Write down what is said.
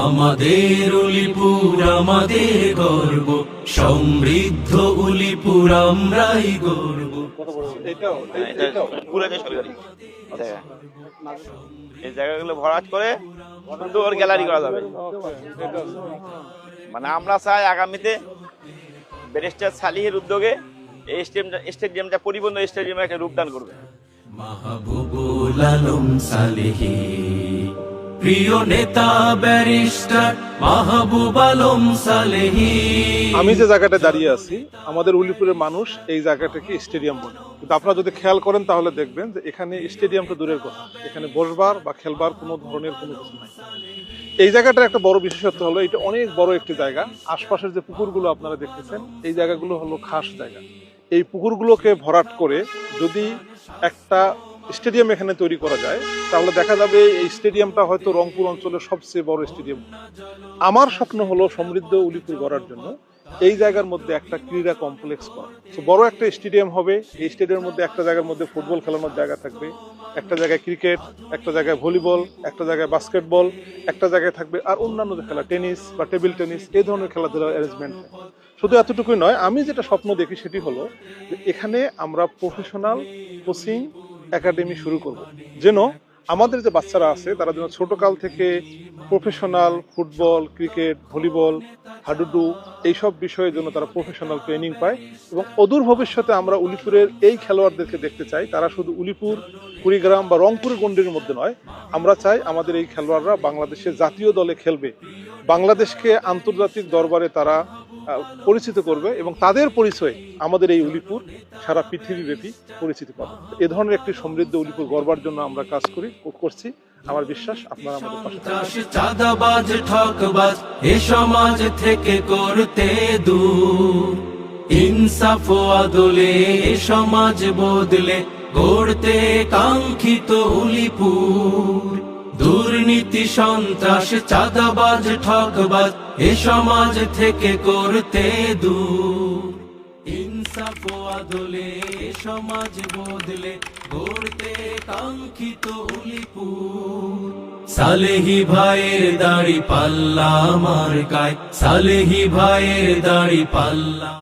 আমাদের উলিপুর আমাদের গর্ব সমৃদ্ধ উলিপুর আমরাই গর্ব। এই জায়গাগুলো ভরাট করে সুন্দর গ্যালারি করা যাবে। মানে আমরা চাই আগামীতে ব্যারিস্টার সালিহের উদ্যোগে এই স্টেডিয়ামটা স্টেডিয়ামটা পরিপূর্ণ স্টেডিয়ামে একটা রূপদান করবে। মাহবুবুল আলম সালেহি। প্রিয় নেতা, ব্যারিস্টার মাহবুব আলম সালেহি। আমি যে জায়গাটা দাঁড়িয়ে আছি, আমাদের উলিপুরের মানুষ এই জায়গাটাকে স্টেডিয়াম বলে। কিন্তু আপনারা যদি খেয়াল করেন, তাহলে দেখবেন যে এখানে স্টেডিয়ামটা দূরের কথা। এখানে বসবার বা খেলবার কোনো ধরনের কোনো কিছু নাই। এই জায়গাটার একটা বড় বিশেষত্ব হলো, এটা অনেক বড় একটি জায়গা। আশপাশের যে পুকুরগুলো আপনারা দেখতেছেন এই জায়গাগুলো হলো খাস জায়গা। এই পুকুরগুলোকে ভরাট করে যদি একটা স্টেডিয়াম এখানে তৈরি করা যায়। তাহলে দেখা যাবে এই স্টেডিয়ামটা হয়তো রংপুর অঞ্চলের সবচেয়ে বড় স্টেডিয়াম। আমার স্বপ্ন হলো সমৃদ্ধ উলিপুর গড়ার জন্য এই জায়গার মধ্যে একটা ক্রীড়া কমপ্লেক্স করা। তো বড় একটা স্টেডিয়াম হবে, এই স্টেডিয়ামের মধ্যে একটা জায়গার মধ্যে ফুটবল খেলানোর জায়গা থাকবে, একটা জায়গায় ক্রিকেট, একটা জায়গায় ভলিবল, একটা জায়গায় বাস্কেটবল, একটা জায়গায় থাকবে আর অন্যান্য খেলা, টেনিস বা টেবিল টেনিস, এই ধরনের খেলাধুলার অ্যারেঞ্জমেন্ট শুধু এতটুকুই নয়, আমি যেটা স্বপ্ন দেখি সেটি হলো এখানে আমরা প্রফেশনাল কোচিং একাডেমি শুরু করব। যেন আমাদের যে বাচ্চারা আছে, তারা যেন ছোটকাল থেকে প্রফেশনাল ফুটবল ক্রিকেট ভলিবল হাডুডু এইসব বিষয়ে জন্য তারা প্রফেশনাল ট্রেনিং পায় এবং অদূর ভবিষ্যতে আমরা উলিপুরের এই খেলোয়াড়দেরকে দেখতে চাই। তারা শুধু উলিপুর, কুড়িগ্রাম বা রংপুরের গণ্ডির মধ্যে নয়, আমরা চাই আমাদের এই খেলোয়াড়রা বাংলাদেশের জাতীয় দলে খেলবে। বাংলাদেশকে আন্তর্জাতিক দরবারে তারা পরিচিত করবে এবং তাদের পরিচয় আমাদের এই উলিপুর সারা পৃথিবীব্যাপী পরিচিতি পাবে। এ ধরনের একটি সমৃদ্ধ উলিপুর গড়বার জন্য আমরা কাজ করি করছি। আমার বিশ্বাস আপনারা আমাদের ইনসাফ আদলে সমাজ বদলে গড়তে কাঙ্ক্ষিত উলিপুর। দুর্নীতি, সন্ত্রাস, চাঁদাবাজ ঠকবাজ এ সমাজ থেকে করতে দূর। ইনসাফ আদলে সমাজ বদলে গড়তে কাঙ্ক্ষিত উলিপুর সালেহি ভাইয়ের দাড়ি পাল্লা আমার গায় সালেহি ভাইয়ের দাড়ি পাল্লা